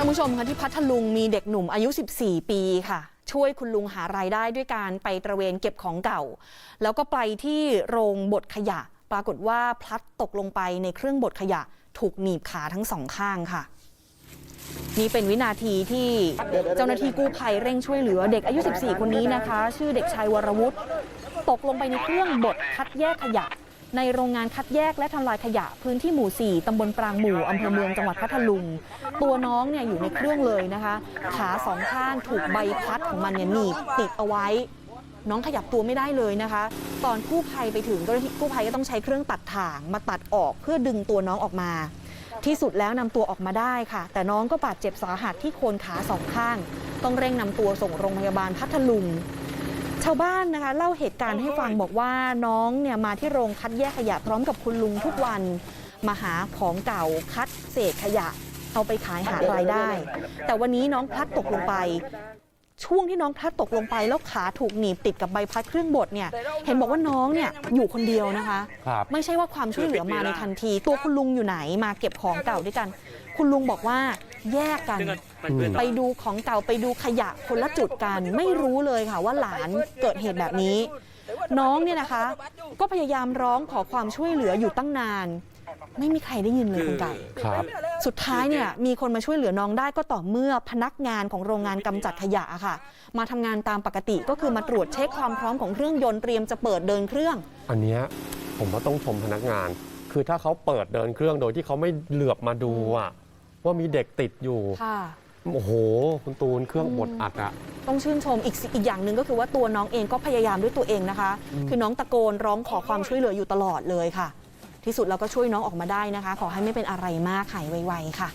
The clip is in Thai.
ท่านผู้ชมคะที่พัทลุงมีเด็กหนุ่มอายุ 14 ปีค่ะ ช่วยคุณลุงหารายได้ด้วยการไปตระเวนเก็บของเก่า แล้วก็ไปที่โรงบดขยะ ปรากฏว่าพลัดตกลงไปในเครื่องบดขยะ ถูกหนีบขาทั้งสองข้างค่ะ นี่เป็นวินาทีที่เจ้าหน้าที่กู้ภัยเร่งช่วยเหลือเด็กอายุ 14 คนนี้นะคะ ชื่อเด็กชายวรวุฒิตกลงไปในเครื่องบดคัดแยกขยะ ในโรงงานคัดแยกและทำลายขยะพื้นที่หมู่ 4 ตำบลปรางหมู่อำเภอเมืองจังหวัดพัทลุง ตัวน้องเนี่ยอยู่ในเครื่องเลยนะคะ ขาสองข้างถูกใบพัดของมันเนี่ยหนีบติดเอาไว้ น้องขยับตัวไม่ได้เลยนะคะ ตอนกู้ภัยไปถึงเจ้าหน้าที่กู้ภัยก็ต้องใช้เครื่องตัดถ่างมาตัดออกเพื่อดึงตัวน้องออกมา ที่สุดแล้วนำตัวออกมาได้ค่ะ แต่น้องก็บาดเจ็บสาหัสที่โคนขาสองข้าง ต้องเร่งนำตัวส่งโรงพยาบาลพัทลุง ชาวบ้านนะคะเล่าเหตุการณ์ให้ฟังบอกว่าน้องเนี่ยมาที่โรงคัดแยกขยะพร้อมกับคุณลุงทุกวันมาหาของเก่าคัดเศษขยะ เอาไปขายหารายได้ แต่วันนี้น้องพลัดตกลงไป ช่วงที่น้องพลัดตกลงไปแล้วขาถูกหนีบติดกับใบพัดเครื่องบดเนี่ยเห็นบอกว่าน้องเนี่ยอยู่คนเดียวนะคะครับไม่ใช่ว่าความช่วยเหลือมาในทันที ตัวคุณลุงอยู่ไหนมาเก็บของเก่าด้วยกัน คุณลุงบอกว่าแยกกันไปดูของเก่าไปดูขยะคนละจุดกัน ไม่รู้เลยค่ะว่าหลานเกิดเหตุแบบนี้ น้องเนี่ยนะคะ ก็พยายามร้องขอความช่วยเหลืออยู่ตั้งนาน ไม่มีใครได้ยินเลยคุณไก่ ครับ สุดท้ายเนี่ยมีคนมาช่วยเหลือน้องได้ก็ต่อเมื่อพนักงานของโรงงานกำจัดขยะอะค่ะ มาทำงานตามปกติก็คือมาตรวจเช็คความพร้อมของเครื่องยนต์เตรียมจะเปิดเดินเครื่อง อันเนี้ยผมว่าต้องชมพนักงาน คือถ้าเขาเปิดเดินเครื่องโดยที่เขาไม่เหลือบมาดูอะว่ามีเด็กติดอยู่ ค่ะ โอ้โห คุณตูนเครื่องบดอัดอะ ต้องชื่นชมอีกสิอีกอย่างหนึ่งก็คือว่าตัวน้องเองก็พยายามด้วยตัวเองนะคะ คือน้องตะโกนร้องขอความช่วยเหลืออยู่ตลอดเลยค่ะ ที่สุดเราก็ช่วยน้องออกมาได้นะคะ ขอให้ไม่เป็นอะไรมากหายไวๆค่ะ